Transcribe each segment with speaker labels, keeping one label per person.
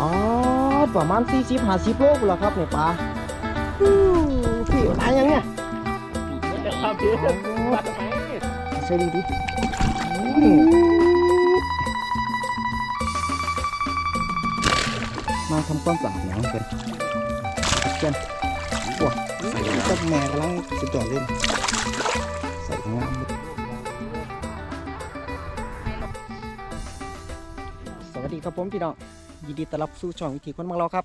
Speaker 1: อ๋อประมาณสี่สิบห้าสิบโลกแล้วครับเนี่ยปลาพี่ปลายังเนี่ย
Speaker 2: ครับพี่มาทำไม
Speaker 1: ใส่ดีดิมาทำความสะอาดหยังเป็นเช่นว้าใส่จับแม่กำลังสุดยอดเลยใส่งามสวัสดีครับผมพี่น้อง ยินดีต้อนรับสู่ช่องวิถีคนบางเราครับ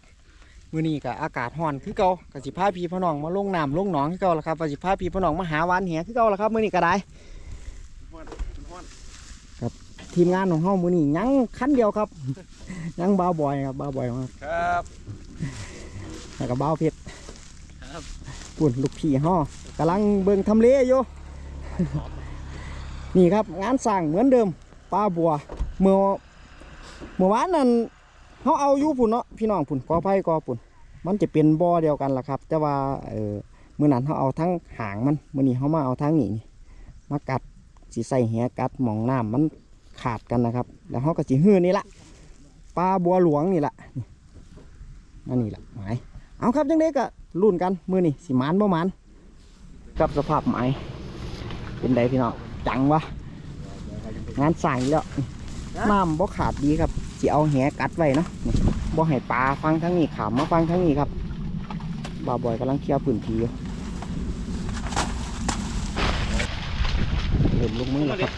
Speaker 1: มื้อนี้ก็อากาศร้อนคือเก่าก็สิพาพี่พ่อน้องมาลงน้ำลงหนองคือเก่าแล้วครับว่าสิพาพี่พ่อน้องมาหาหวานแหคือเก่าแล้วครับมื้อนี้ก็ได้ทีมงานของเฮามื้อนี้ยังคันเดียวครับ ยังบ้าวบอยครับบ้าวบอยครับ
Speaker 2: ครับ
Speaker 1: แล้วก็บ้าวเพชร
Speaker 2: ครับ
Speaker 1: ปุ่นลูกพี่เฮากำลังเบิ่งทำเลอยู่นี่ครับงานสร้างเหมือนเดิมป้าบัวเมื่อเมื่อวานนั้น เฮาเอาอยู่พุ่นเนาะพี่น้องพุ่นกอไผ่กอพุ่นมันจะเป็นบ่อเดียวกันล่ะครับ แต่ว่าเออมื้อนั้นเฮาเอาทั้งหางมันมื้อนี้เฮามาเอาทั้งนี่นี่มากัดสิใส่แหกัดหมองน้ำมันขาดกันนะครับ แล้วเฮาก็สิฮื้อนี่ละปลาบัวหลวงนี่ละนี่นนี้ละหมายเอาครับจังไดก็ลุ้นกันมือนี้สิหมานบ่มานกับสภาพหมายเป็นไดพี่น้องจังวะงานสร้างแล้วน้ำบ่ขาดดีครับ สิเอาแหกัดไว้เนาะนบ่ให้ปลาฟังทั้งนี้ขามมาฟังทั้งนี้ครับบ่าวบอยกำลังเคลียร์พื้นที่เริ่มลงมือแล้วครับ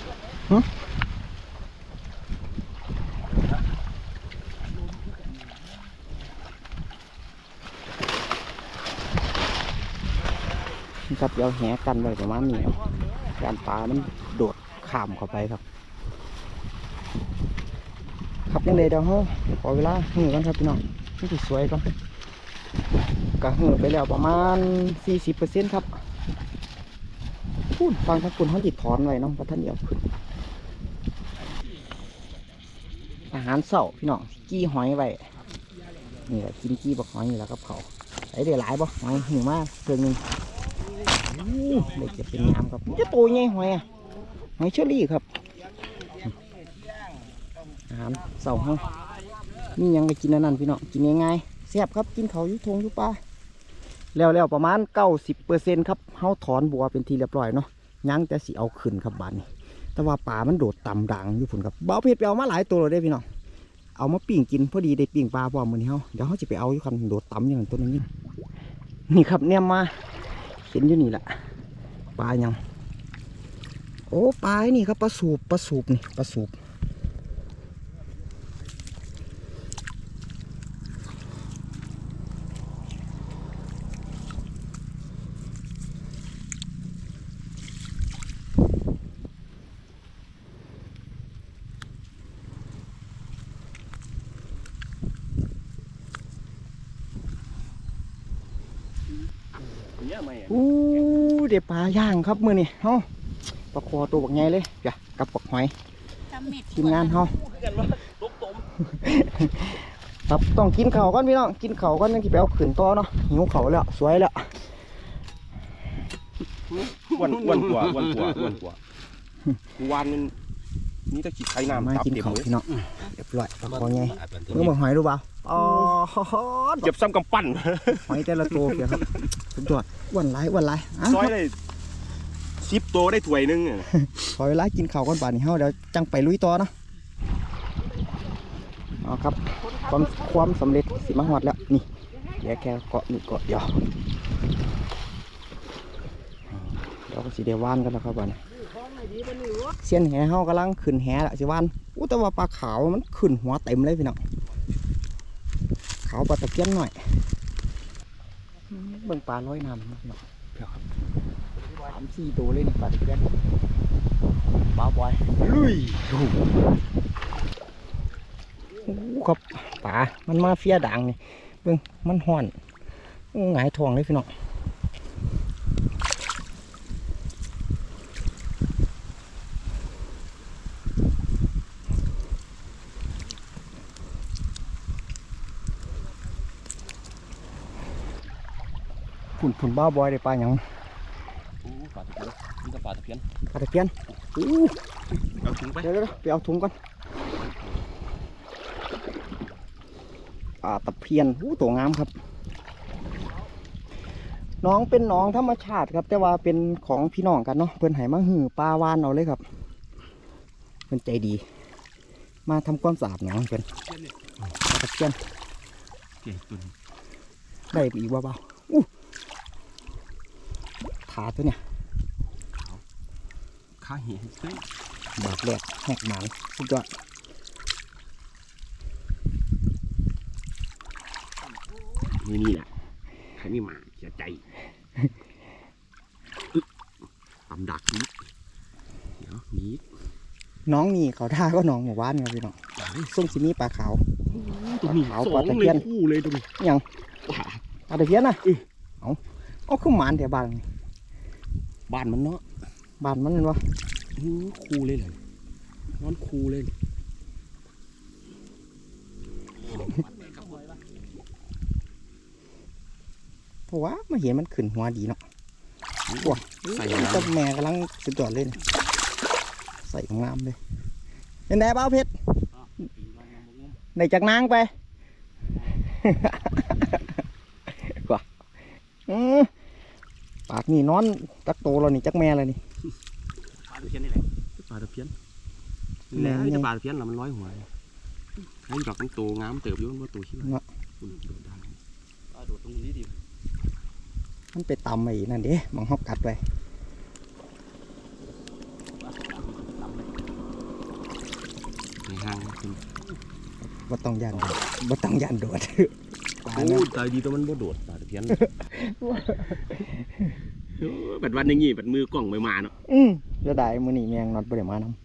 Speaker 1: ครับเดี๋ยวแหกันไว้ประมาณนี้ครับการปลามันโดดข้ามเข้าไปครับ ครับยังเลยเดี๋ยวเขาขอเวลาหือกันครับพี่น้องนี่สวยก่อนกะหือไปแล้วประมาณ 40%ครับพูดฟังทั้งคุณเขาจิตถอนไว้น้องพระท่านเดียวขึ้นอาหารเสาร์พี่น้องกี้หอยไว้นี่แหละกินกี้บักหอยนี่แหละครับเขาไอ้เดี๋ยวหลายบ่หอยหิวมากเพิ่งหนึงเด็กจะเป็นน้ำครับจะตัวใหญ่หอยอะหอยเชอรี่ครับ หารเสาห้องมีหยังไปกินนั่นพี่น้องกินง่ายๆแซ่บครับกินเขาอยุทงอยุปลาแล้วแล้วประมาณเก้าสิบเปอร์เซ็นครับเฮาถอนบัวเป็นทีเรียบร้อยเนาะยังแต่สิเอาขึ้นครับบานนี้ แต่ว่าป่ามันโดดต่ำดังอยู่พุ่นครับเบาเพชรไปเอามาหลายตัวเลยได้พี่น้องเอามาปิ้งกินพอดีได้ปิ้งปลาพร้อมมือนี้เฮาเดี๋ยวเฮาจะไปเอาอยู่คันโดดต่ำอย่างตัวนึงนี่นี่ครับเนี่ยมาเห็นอยู่นี่แหละปลายัง โอ้ปลานี่ครับปลาสูบปลาสูบนี่ปลาสูบอู้เดี๋ยว ปลาย่างครับมือนี่เฮาปลาคอตัวบักใหญ่เลยจ้ะกับปักหอยทีมงานเฮา
Speaker 2: กันว่าลบตม
Speaker 1: ครับต้องกินข้าวก่อนพี่น้องกินข้าวก่อนยังที่ไปเอาขืนต่อเนาะหิวข้าวแล้วสวยแล้ว
Speaker 2: อ้วนอ้วนกว่าอ้วนกว่าอ้วนกว่าวันนึง นี่ตะกี้ไข่น้ำ
Speaker 1: มา
Speaker 2: ตับ
Speaker 1: กิน
Speaker 2: เต็ม
Speaker 1: ข้าว
Speaker 2: เลย
Speaker 1: พี่น้องเรียบร้อยปลาคอใหญ่เมื่อบักหอยรู้เปล่าอ๋อ
Speaker 2: เจ็บซ้ำกำปั้น
Speaker 1: หอยแต่ละตัวเพียครับสุดยอดอ้วนไรอ้วนไรอะ
Speaker 2: ซอยได้สิบตัวได้ถ้วยหนึงอะ
Speaker 1: ขอเวลากินข้าวก่อนป่านนี้เฮาเดี๋ยวจังไปลุยต่อเนาะเอาครับความความสำเร็จสิมาฮอดแล้วนี่เดี๋ยวแค่เกาะนี่เกาะเดียวเดี๋ยวก็สิได้ว่านกันแล้วครับบ้านนี้ เสียนแหเฮากำลังขึ้นแหละสิว่านอู้แต่ว่าปลาขาวมันขึ้นหัวเต็มเลยพี่น้องขาวปลาตะเพียนหน่อยเบิ่งปลาลอยน้ำพี่น้องเพียวครับสามสี่ตัวเลยนี่ปลาตะเพียนบ้าบอยลุยอ้ครับป่ามันมาเฟียดังนี่เบิ่งมันห่อนหงายทองเลยพี่น้อง ผุนผุนบ้าบอยได้ปลาหยัง
Speaker 2: ปลาตะเพียนนี่ก็ปลาตะเพียน
Speaker 1: ปลาตะเพียนอู้
Speaker 2: เอาถุงไป
Speaker 1: เดี๋ยวเดี๋ยวเดี๋ยวไปเอาถุงก่อนลาตะเพียนอู้ตัวงามครับน้องเป็นน้องธรรมชาติครับ แต่ว่าเป็นของพี่น้องกันเนาะเพิ่นให้มาหือปลาวานเอาเลยครับเพิ่นใจดี มาทำความสะอาดหน้องเพิ่นปลาตะเพียน
Speaker 2: เก่งตุน
Speaker 1: ได้อีกว่าเบาๆอู้ ขาตัวเนี่ย
Speaker 2: ข้าเหี้ยเฮ้ย
Speaker 1: บาดแหลกแหกหมางสุดยอด
Speaker 2: นี่นี่แหละใครไม่มาเสียใจอึ๊ะตำดักนี้เดี๋ยวหนี้
Speaker 1: น้องนี่เขาท่าก็น้องหมู่บ้านครับพี่น้องส้มสีนี้ปลาขาว
Speaker 2: ตรงนี้
Speaker 1: เอา
Speaker 2: ส
Speaker 1: ป
Speaker 2: อ
Speaker 1: ลางตะ
Speaker 2: เล
Speaker 1: เพีย
Speaker 2: ย
Speaker 1: น
Speaker 2: คู่เลยตรงนี้
Speaker 1: ยัง
Speaker 2: ว้า
Speaker 1: ปลาตะเพียนนะ
Speaker 2: อื้อ
Speaker 1: เอาเอาขึ้นหมานแต่บ้านนี่
Speaker 2: บ้านมันเนาะ
Speaker 1: บ้านมันเป็นวะ
Speaker 2: อื้อคู่เลยเลยนอนคู่เลย
Speaker 1: เพราะว่ามาเห็นมันขึ้นหัวดีเนาะว้า
Speaker 2: ใส่
Speaker 1: เจ้า
Speaker 2: น้ำ
Speaker 1: แม่กำลังสุดยอดเลยนี่ใส่งามเลยเป็นไงบ้าวเพชรในจากนางไป กว่าอือปากนี่นอนจักโตแล้วนี่จักแม่แล้วนี่
Speaker 2: ปลาตะเพียนนี่แหละปลาตะเพียนนี่แหละ
Speaker 1: แม่นไง
Speaker 2: จะปลาตะเพียนละมันร้อยหัวให้ดอกมันโตงามเติบอยู่มันบ่โตชิบ
Speaker 1: เนาะ
Speaker 2: คุณโดดได้
Speaker 3: ปลาโดดตรงนี้ดิ
Speaker 1: มันไปตำไอ้นั่นเด้มังฮอบกัดไป
Speaker 2: ในห้างคุณ
Speaker 1: บ่ต้องยันโดดบ่ต้องยันโดด ปลา
Speaker 2: โอ้
Speaker 1: นะ
Speaker 2: ตายดีแต่มันบ่โดดปลาตะเพียนโอ้ยบัดวันอย่างงี้บัดมือกล้องไม่มาเนาะ
Speaker 1: อืมจะได้มื้อนี้แมงนอดบ่ได้มานำ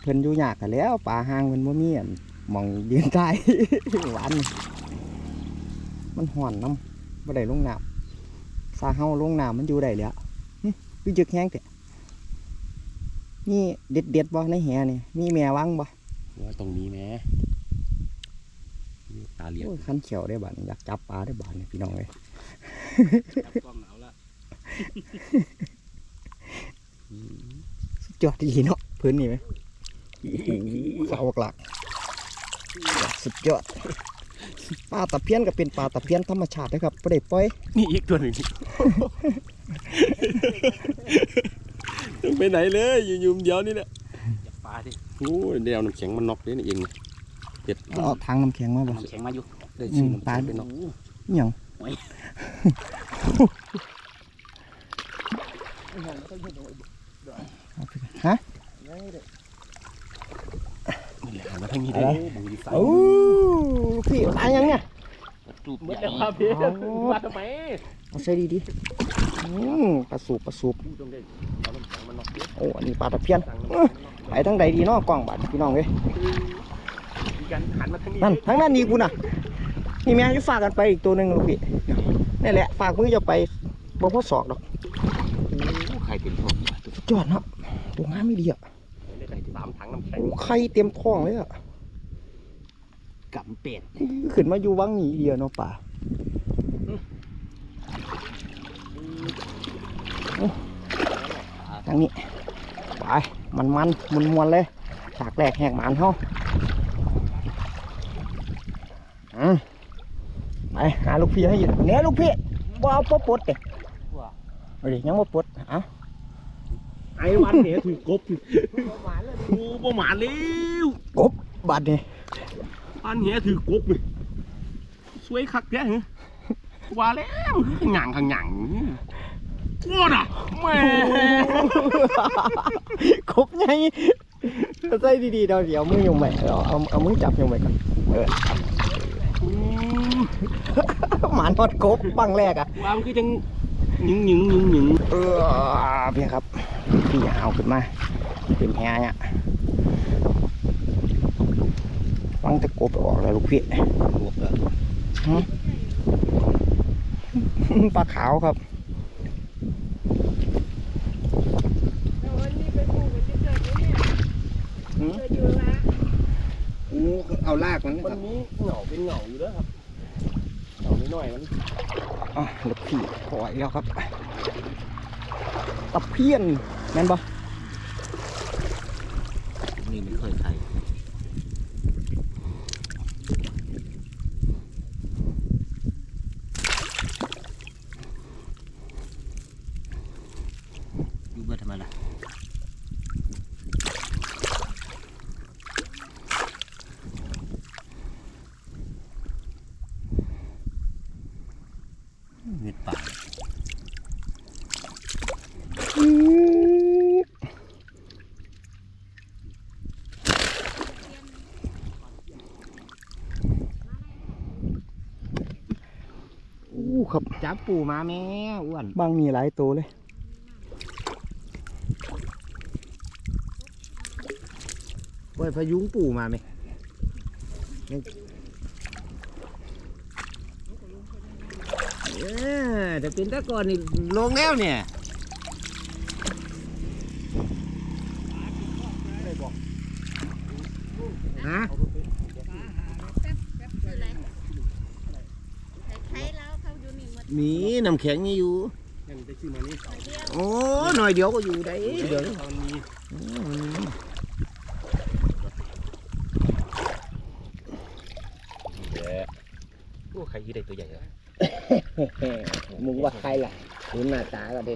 Speaker 1: เพิ่นอยู่ยากกันแหล้วปลาหางเพิ่นบ่มีอันหมองยืนได้หวานนี่มันห่อนน้ำบ่ได้ลงน้ำซาเฮาลงน้ำมันอยู่ได้แล้วหึคือจึกแห้งแต่นี่เด็ดเด็ดๆบ่ในแหนี่มีแม่วังบ่
Speaker 2: ว่าตรงนี้แหม่นี่ ตาเหลียก
Speaker 1: โอ้ยคันเขียวได้บาดนี้อยากจับปลาได้บาดนี่พี่น้องเอ้ย
Speaker 3: จับกล้องหนาวละ
Speaker 1: สุดยอดดีเนาะพื้นนี่ไหมสาวกหลักสุดยอดปลาตะเพียนก็เป็นปลาตะเพียนธรรมชาตินะครับไม่ได้ปล่อย
Speaker 2: นี่อีกตัวหนึ่งต้องไปไหนเลยอยู่ยุมเดียวนี่แหละ
Speaker 3: จับปลาดิ
Speaker 2: โอ้ยเดี๋ยวน้ำแข็งมันน็อกเลยนี่เอง เนี่ยเจ็ด
Speaker 1: เอาทางน้ำแข็งมาบ่
Speaker 3: น้ำแข็งมาอยู่
Speaker 2: ได้ชื่อน้ำ
Speaker 1: ปลา
Speaker 2: แข็งเป็นน็อก
Speaker 3: โอ้
Speaker 1: อหย่างฮะ
Speaker 2: นี่แหละหันมาทางนี้ได้บุญใส่
Speaker 1: โอ้พี่ปลายังเนี่ย
Speaker 3: จูบเมื่อแล้วครับพี่มาทำไม
Speaker 1: เอาใส่ดีๆอืมปลาสูบปลาสูบ
Speaker 2: ดูตรงนี้เอาน้ำแข็งมันน็อกเยอะ
Speaker 1: โอ้อันนี้ปลาตะเพียน
Speaker 2: สั่งน้ำ
Speaker 1: เอ้
Speaker 2: แข็
Speaker 1: ย
Speaker 2: งมันน็อก
Speaker 1: ไปทางใดดีเนาะกล้องบาดพี่น้องเว้ย
Speaker 2: มี การหันมาทางนี้
Speaker 1: นั่นทางนั้นนี่กูน่ะนี่แม่จะฝากกันไปอีกตัวหนึ่งลูกพี่นี่แหละฝากมือจะไปบ่พอศอกดอก
Speaker 2: โอ้ใครเป็นพ่อมาตัว
Speaker 1: สุดยอดเนาะตัวงามไม่ดีอะ
Speaker 2: ได้ใส่สามถังน้ำแข็ง
Speaker 1: โอ้ไข่เต็มท้องเลยอะ
Speaker 3: กำเป็ด
Speaker 1: ขึ้นมาอยู่วังนี้เดียวเนาะป่าโอ้ทางนี้ไปมันมันมันมวนๆเลยฉากแรกแหกหมานเฮาอืม ไปหาลูกพี่ให้อยู่เนี่ยลูกพี่บ่เอาปดปดเด้เอาดิยังบ่ปดอะ
Speaker 2: ไอ้วันเนี่ยถือกบโอ้บ่หมาเร็ว
Speaker 1: กบบาดเนี่ย
Speaker 2: อันเนี้ยถือกบเลยสวยคักแท้เหรอว่าแล้วข้างหยังข้างหยังโคตรอะแม่
Speaker 1: กบไงใส่ดีๆเดี๋ยวมือยุ่งไปเอาเอาเอามือจับยุ่งไปก่อนเออ หมานทอดกบบังแรกอะ
Speaker 2: ว่ามันคือจังหยิงหยิงหยิงหยิง
Speaker 1: เออพี่ครับพี่เอาขึ้นมาเป็นแฮเนี่ยฟังตะกบออกแล้วลูกพี่ปลาขาวครับ
Speaker 4: วันนี้ไปปลูกมันจะเกิดไหมเนี่ยเกิดอยู่ละ
Speaker 1: โอ้เอาลากมัน
Speaker 2: มันมีเหงาเป็นเหงาอยู่แล้วครับ เหงาน้อยมัน
Speaker 1: อ๋อลูกพี่ปล่อยแล้วครับตะเพียนแม่นบ่
Speaker 2: นี่ไม่เคยใส่
Speaker 1: ครับ
Speaker 5: จับ ปูมาแม่อ้วน
Speaker 1: บางมีหลายตัวเลย
Speaker 5: ปล่อยพายุงปูมาไหมเออแต่เป็นตะกอนนี่ลงแล้วเนี่ยฮะ
Speaker 4: คืออะไรใช้แล้วเขาอยู่นี่หมด
Speaker 5: มี น้ำแข็งนี่อยู่
Speaker 2: ยังได้ชื่อมานี่
Speaker 4: เดียว
Speaker 5: โอ้หน่อยเดียวก็อยู่ได้เดี๋ยว
Speaker 2: ตอนนี้โอ้ใครยี่ได้ตัวใหญ่เลย
Speaker 5: มึงว่าใครล่ะดูหน้าตาก็ดิ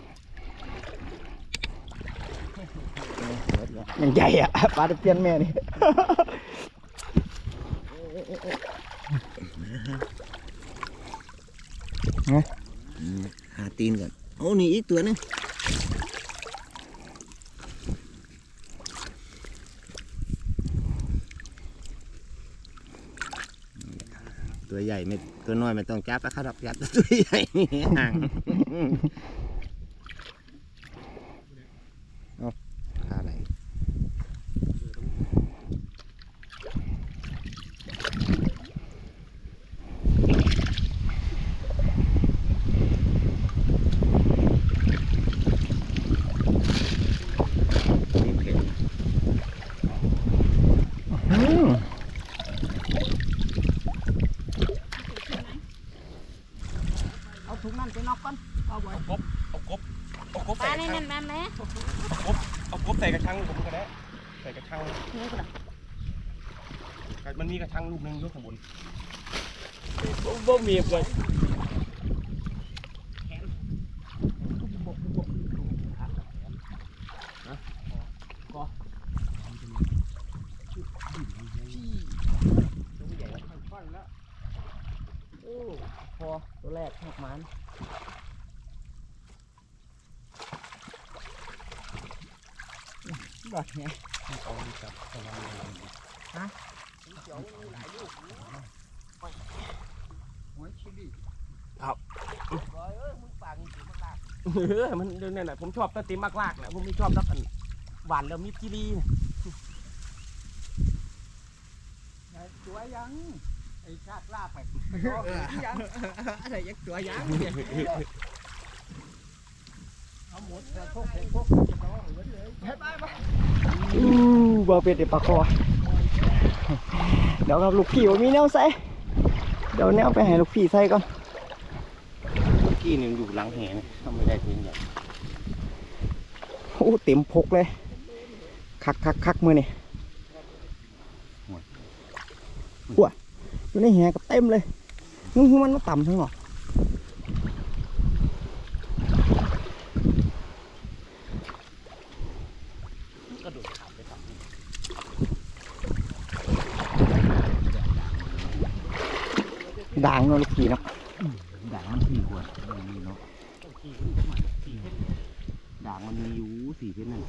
Speaker 1: อย่างใหญ่อะปลาตะเพียนแม่นี่
Speaker 5: หาตีนก่อนโอ้นี่อีกตัวนึงตัวใหญ่ไม่ตัวน้อยไม่ต้องจับแล้วครับจับตัวใหญ่นี่ห่างเอาขาอะไรนี่เผ็ด
Speaker 1: อืม
Speaker 5: เอาถุงนั่นไปนอกก่อนเอาไว้
Speaker 2: เอากบเอากบเอากบ
Speaker 4: ปลา
Speaker 2: ใส่
Speaker 4: ใน
Speaker 2: กระชั
Speaker 4: นั้
Speaker 2: ง
Speaker 4: นแม่แม่
Speaker 2: เอากบใส่กระชังผมก็ได้ใส่กระ ชังมันมีกระชังลูกหนึ่งยกข้างบน
Speaker 5: บ่มีเพื่อน
Speaker 1: พอตัวแรกหักมันบาดไง
Speaker 2: เออมันเดี๋ยวนั่นแหละผมชอบตะติมากลากแหละผมไม่ชอบตะกันหวานแล้วมีกิรีนะ
Speaker 1: ตัวยังไอ้ชาติลาไปยังอะไรยักตัวยังเอาหมดแล้วพกพกอู้บาเป็ดเดี๋ยวปลาคอเดี๋ยวครับลูกพี่ว่ามีแนวใส่เดี๋ยวแนวไปให้ลูกพี่ใส่ก่อน
Speaker 5: กี้นี่มันอยู่หลังแหนะทำไม่ได้เพียงใหญ่
Speaker 1: โอ้เต็มพกเลย คักคักคักมือนี่หัวอยู่ในแหกับเต็มเลยนึกว่ามันมาต่ำทั้งหรอก
Speaker 2: กระโดดขามไปฝั่งนี้
Speaker 1: ด่างเนาะลูกพี่เนาะ
Speaker 5: ด่างมันสี่ขวดมันมีเนาะด่างมันมีอยู่ สี่เพชรนั่น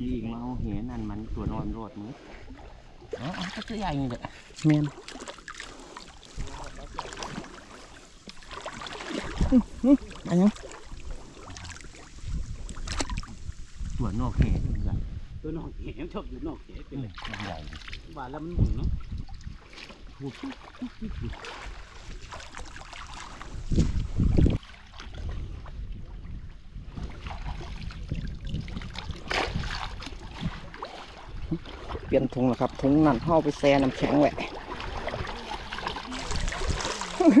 Speaker 5: ยิงมาเอาเห็นนั่นมันตัวนอนรอดมึงอ๋อเอาก็ตัวใหญ่นี่แหละ
Speaker 1: แมนอื้ออื้ออันยัง
Speaker 5: ตัวนอกแหนใหญ่
Speaker 2: ตัวนอกแหมชอบอยู่นอกแหเป็นเลย
Speaker 5: ใหญ่
Speaker 2: หวานแล้วมันหมุนเนาะ
Speaker 5: พูด
Speaker 1: เปลี่ยน ถุงแล้วครับถุงนั่นเข้าไปแช่น้ำแข็งไว้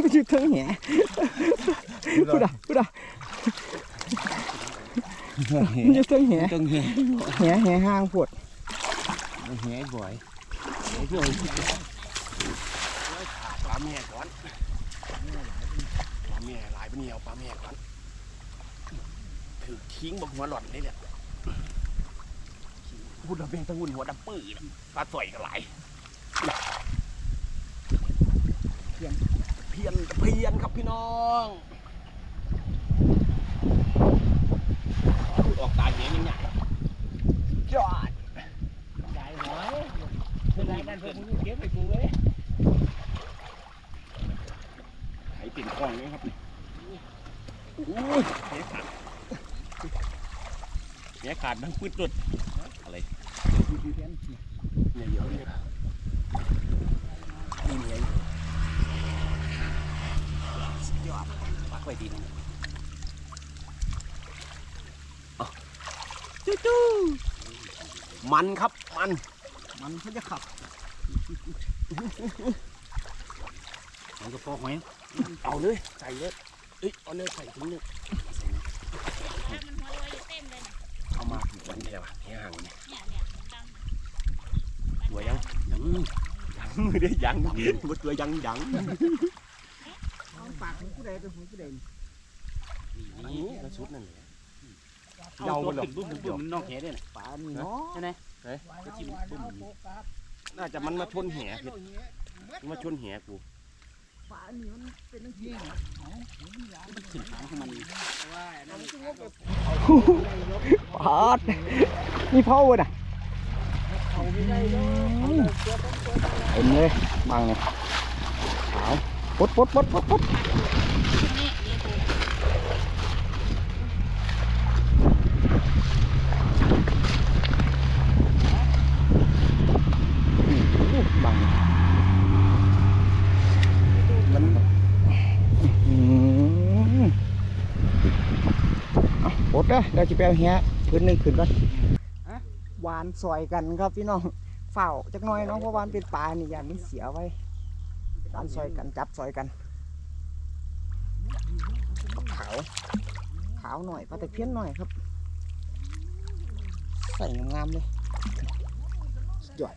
Speaker 1: ไปยืดเทิงแหพูดอะพูดอะมันยืดเทิงแห
Speaker 5: ตึงแห
Speaker 1: แหแหห้างปวด
Speaker 5: แหบ่อยแหบ่อย
Speaker 2: ปลาแม่ก่อนปลาแม่หลายปะเนี่ยเอาปลาแม่ก่อนถือทิ้งบนหัวหล่อนนี่แหละ พูดเราเป็นตะหุ่นหัวดำปื้อนะปลาสวยกันหลายเพียนเพียนเพียนครับพี่น้องรูดออกตาเหี้ยยังไงจอดใหญ่หน่อยเป็นไรนั่นเพื่อนมึงเก็บไปกูเลยไข่ติ่นคลองเลยครับนี่อุ้ยแหขาดแหขาดดังปืดจุด ไว้ดีนะเอาจู้ๆมันครับมัน
Speaker 1: มันเขาจะขับ
Speaker 3: มันก็พอหอย
Speaker 2: เอาเลยใส่เลยเอ้ยเอาเลยใส่ถุงเลย
Speaker 4: ถ้ามันหัวลอยอยู่เต็มเลยนะ
Speaker 2: เอามาถึงวันนี้แล้ววะแค่ห่างเนี่ย
Speaker 4: เนี่ยเนี่ยมันดำ
Speaker 2: ตัวยังยังยังไม่ได้ยังบดตัวยังยัง
Speaker 1: ปากของผู้ใดเป็นของผู้ใด
Speaker 2: นี่กระสุดนั่นแหละ
Speaker 3: เยามันหรอกบุ้มบุ้มมันนอกแหได้น่ะ
Speaker 1: ปลานี่เนาะ
Speaker 3: ใช่ไหม
Speaker 2: ก็จิ้มปุ้มน่าจะมันมาชนแหเพชรมันมาชนแหกู
Speaker 1: ปลานี่มันเป็นนังที่
Speaker 3: มันขึ้นหางของมัน
Speaker 1: ปาดนี่เผาเว้ยน่ะ เห็นเลยบางเนี่ยขาวปดปดปดปดปด
Speaker 4: นี่นี่ปู
Speaker 1: บางมันอืมเอาปดเด้อเดี๋ยวจะไปเอาเหี้ยพื้นหนึ่งขึ้นก่อนานซอยกันครับพี่น้องเฝ้าจักหน้อยเนาะเพราะวามันเป็นปลานี่อย่างนี้เสียไว้หวานซอยกันจับซอยกันขาวขาวหน่อยปลาตะเพียนหน่อยครับ ใส่งามๆเลยสุดยอด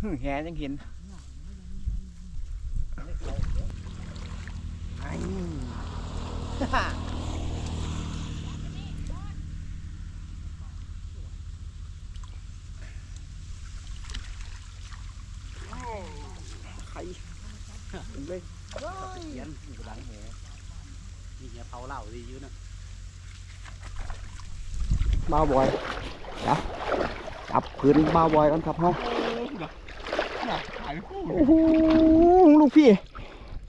Speaker 2: แห
Speaker 1: ยังเห็นไอ้ใครเห็นเลย
Speaker 3: เขียนอยู่กระดังแหนี่เหี้ยเผาเหล้าดีอยู่นะ
Speaker 1: บ้าวบอยจับจับพื้นบ้าวบอยกันครับเฮาา
Speaker 2: ยคู่
Speaker 1: โอ้โหลูกพี่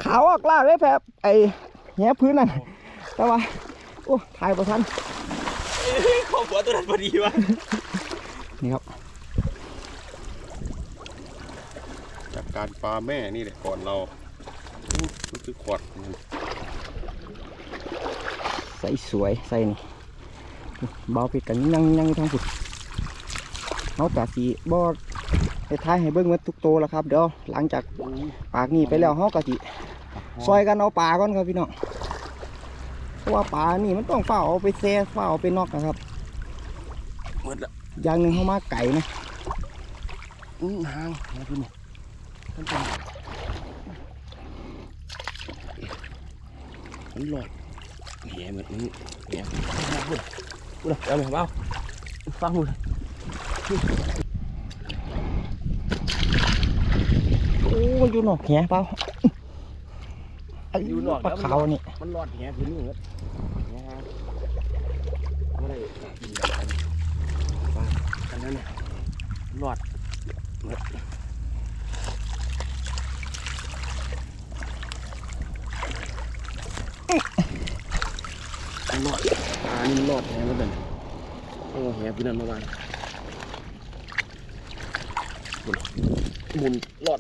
Speaker 1: ขาวออกล่าเลยแบบไอ้แหพื้นนั่นแต่ว่าโอ้ถ่ายประทัน
Speaker 2: ครอบครัวตัวนั้นพอดีวะ
Speaker 1: นี่ครับ
Speaker 2: จากการปลาแม่นี่แหละก่อนเราอู้มันคือขวดมัน
Speaker 1: ใส่สวยใส่นี่เบาปิดกันยังยังอยู่ทางผุดเขาแต่สีบอ ไปท้ายให้เบิ้งหมาทุกโตวแล้วครับเดี๋ยวหลังจากปากนี่ไปแล้วเขากะสิซอยกันเอาปลาก่อนครับพี่น้องเพราะว่าปลานี่มันต้องเฝ้าเอาไปแซ่เฝ้าเอาไปนอกนะครับ
Speaker 2: หมดละ
Speaker 1: อย่างหนึ่งเขามาไก่นะ
Speaker 2: อืมห่างมาดูนี่มันเป็นมันหลอดแหเหมือนนี้แหพูดพูดเลยเอาเลยเอาฟังพูด
Speaker 1: อ้ยอยู่นอกแหเปล่าปลาขาวนี่
Speaker 2: มันหลอดแหพื้นนี่เหรอแหไม่ได้กินแบบกันปลาอันนั้นน่ะหลอดหมดรอดอ่านี่มันรอดแหมันเป็นโอ้แหพี่นั่นเมื่อวานหมุนหมุนรอด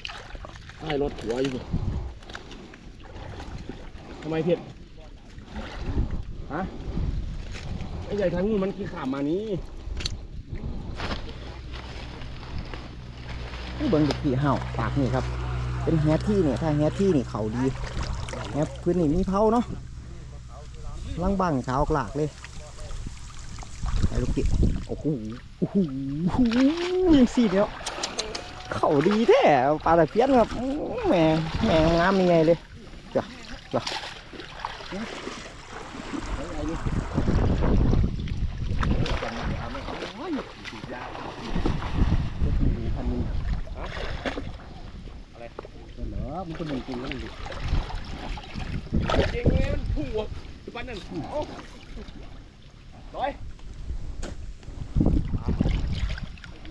Speaker 2: ให้รถหัวอยู่ทำไมเพียรฮะไอ้ใหญ่ทางนู้นมันกินขามมานี้นี่
Speaker 1: เบิ่งเด็กพี่เห่าปากนี่ครับ เป็นแฮที่เนี่ยถ้าแฮที่นี่เขาดีแฮพื้นนี่มีเผาเนาะลังบังขาวกลากเลยไอ้ลูกพี่โอ้โหโอ้โหยังสี่เดียว เขาดีแท้ปลาตะเพียนครับอื้อแหม่แหม่งามยังไงเลยจ้ะจ้ะ
Speaker 3: เหรอมันคนหนึ่งจริงแล้วมันดิ
Speaker 2: เก่งไงมันพุ่งออกปันนั่นโอ้ร้อย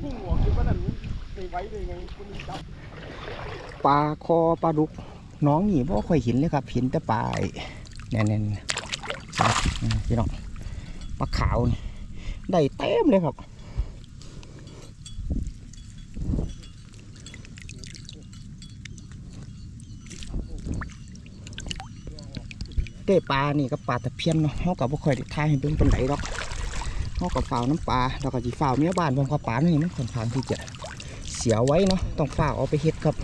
Speaker 2: พุ่งออกคือปันนั่นไปไว้ได้ไงคนนึงจับ
Speaker 1: ปลาคอปลาดุกน้องนี่บ่ค่อยเห็นเลยครับเห็นแต่ปลาไอ้แน่นๆพี่น้องปลาขาวนี่ได้เต็มเลยครับเต้ปลานี่ก็ปลาตะเพียนเนาะเขากับบ่ค่อยได้ทายให้เบิ่งปานใดดอกเขากับฝ่าน้ำปลาแล้วก็สิฝ่าวเมียบ้านพราะว่าปลานี่มันค่อนข้างที่จะเสียไว้เนาะต้องฝ่าเอาไปเฮ็ดครับ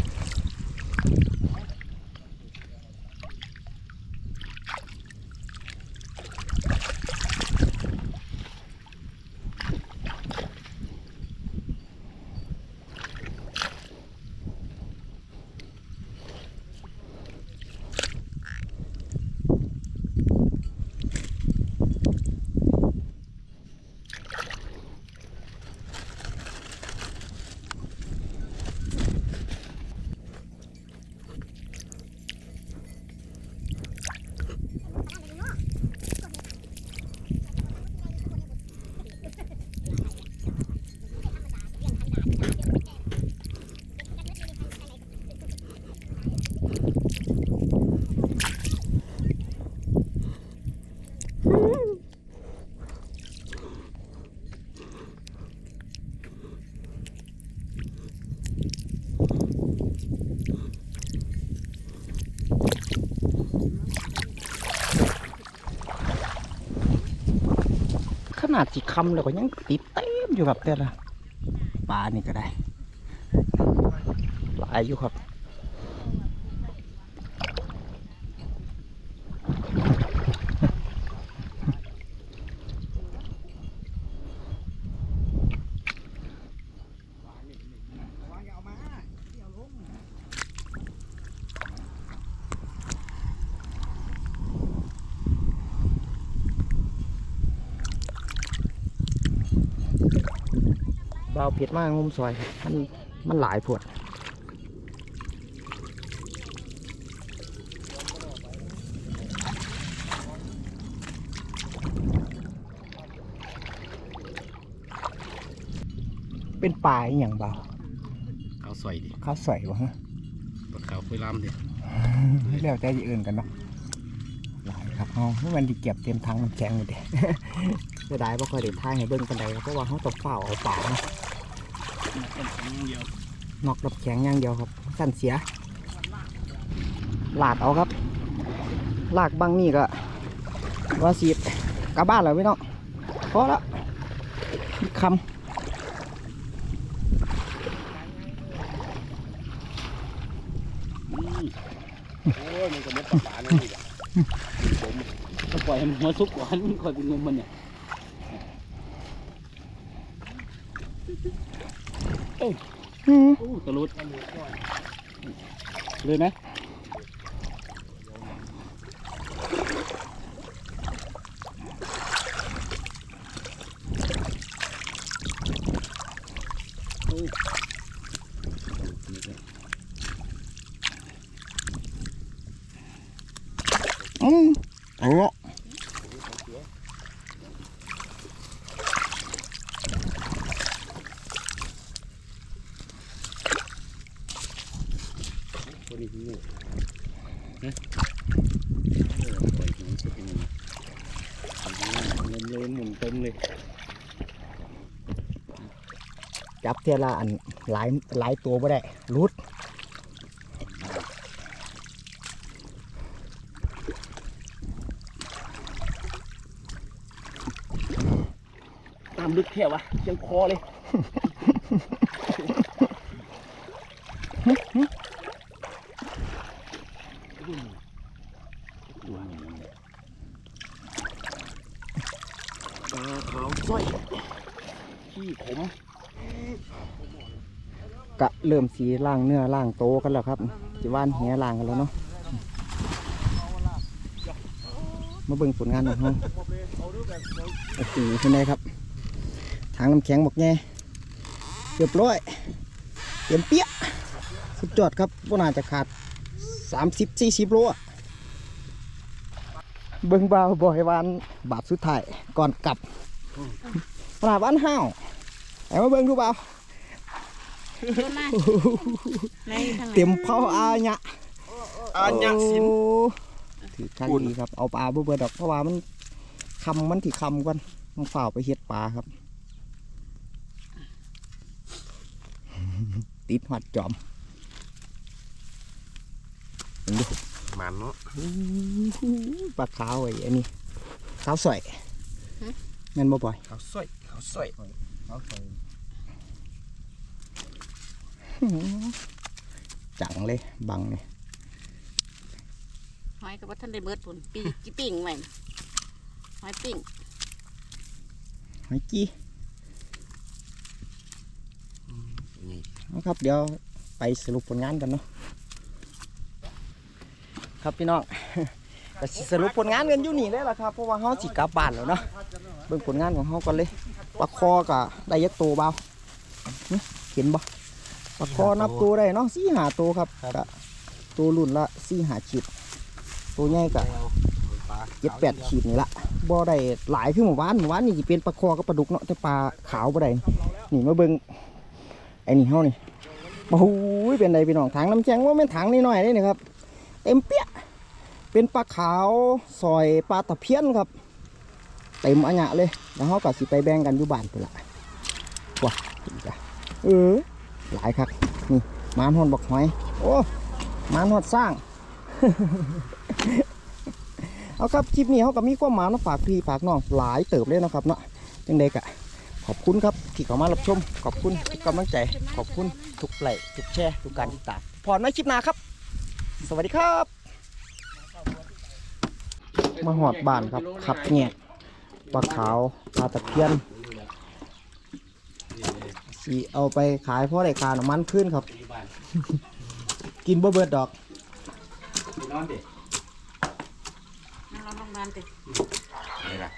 Speaker 1: าดสิคำแล้วก็ยังติดเต็มอยู่ครับแต่ละปลานี่ก็ได้ หลายอยู่ครับ เบาเผ็ดมากงมซอย มันมันหลายพวดเป็นปลาอหย่างเบา
Speaker 3: เขาสวยดิ
Speaker 1: ข้าวใส่วะฮะ
Speaker 3: ปลาขาวคุยลำดิ
Speaker 1: แล้วแต่อย่างอื่นกันเนาะหลายครับเฮาเมื่อวันดีเก็บเต็มทั้งน้ำแข็งหมดเด้ จะได้บ่ค่อยได้ทายให้เบิ่งกันใดเพราะว่าเฮาต้องเฝ้าเอาปลาเนาะ
Speaker 3: เป็นของเดียวน
Speaker 1: อกน้ำแข็งอย่างเดียวครับ สั่นเสีย ลาดเอาครับ ลากบางนี่ก็ว่าสีดกลับบ้านแล้วพี่น้องพอละอีกค
Speaker 2: โอ้ยมันก็มดปลาปลาเนี่ยอีกอะผม
Speaker 3: ก็ปล่อยให้มันหัวซุกก่อนคอยเป็นงมมันเนี่ย
Speaker 1: อืม
Speaker 3: โอ้ตะลุดเลยนะโอ้
Speaker 1: อืมเอาละ
Speaker 3: ตัวนี้งูนะเออปล่อยมันจะเป็นยังไงเงินเลยหมุนเต็มเลย
Speaker 1: จับเท่าละอันหลายหลายตัวไม่ได้รุด
Speaker 3: ตามลึกแค่วะเชียงคอเลย ปลาขาวสร้อยขี้ขม
Speaker 1: กะเริ่มสีล่างเนื้อล่างโตกันแล้วครับสิว่านแหล่างกันแล้วเนาะมาเบิ่งผลงานของเราโอ้โหเป็นไงครับทางน้ำแข็งบอกแง่เรียบร้อยเตรียมเปี้ยสุดยอดครับว่าน่าจะขาด 30 40โลอะเบิ่งบ่าวบ่อยวานบาทสุดท้ายก่อนกลับขนาดบ้านห้าวไอ้มาเบิ่งดูเปล่า
Speaker 4: เเต็
Speaker 1: มเผาอาญะ
Speaker 3: อัญญสิน
Speaker 1: โอ้ถือขั้นดีครับเอาปลาเบื่อๆดอกเพราะว่ามันคำมันที่คำกันต้องฝ่าวไปเฮ็ดปลาครับ ติดหัดจอมเห็นดู
Speaker 3: หมันเนาะ
Speaker 1: ปลาขาวไอ้อันนี้ขาวสวยแม่นบ่บ่อย
Speaker 3: ขาวสร้อยขาวสร้อย
Speaker 1: จังเลยบังเลย
Speaker 4: หอยกับว่าท่านได้เบิดปุ่นปีจิปิ่งไว้หอยปิ่ง
Speaker 1: หอยกี้
Speaker 3: นี่
Speaker 1: นะครับเดี๋ยวไปสรุปผลงานกันเนาะครับพี่น้องก็สิสรุปผลงานกันอยู่นี่เลยล่ะครับเพราะว่าเฮาสิกลับบ้านแล้วเนาะเบิ่งผลงานของเฮาก่อนเลยปลาคอก็ได้ยักตัวเบาหึเห็นบ่ ปลาคอนับตัวได้เนาะสี่หาตัวครับก็ตัวรุ่นละสี่หาขีดตัวใหญ่ก็
Speaker 3: ปลา
Speaker 1: เจ็ดแปดขีดนี่ละบ่ได้หลายคือหมู่บ้านหมู่บ้านนี่สิเป็นปลาคอกับปลาดุกเนาะแต่ปลาขาวบ่ได้นี่มาเบิ่งไอ้นี่เฮานี่โอ้โหเป็นไดพี่น้องถังน้ำแข็งว่าแม่นถังนิดหน่อยๆเลยนี่ครับเต็มเปี้ยเป็นปลาขาวซอยปลาตะเพียนครับเต็มอันยะเลยแล้วเขาก็สิไปแบ่งกันอยู่บ้านไปละว้าอีกอะเออ หลายครับนี่มานหอนบอกหอย โอ้มานหอดสร้าง เอาครับคลิปนี้เขาก็มีความหมายมาฝากพี่ฝากน้องหลายเติบเลยนะครับเนาะจังเด็กอะขอบคุณครับที่เข้ามารับชม ขอบคุณทุกกำลังใจ ขอบคุณทุกไลค์ทุกแชร์ทุกการติดตามพรไว้คลิปหน้าครับ สวัสดีครับ มาหอดบ้านครับขับแงะปลาขาวปลาตะเพียน สีเอาไปขายเพราะได้ค่าน้ำมันขึ้นครับกินบ่เบิดดอก
Speaker 3: นอนดิ
Speaker 4: นั่งรอโรงพยาบาลติ
Speaker 3: นี่ล่ะ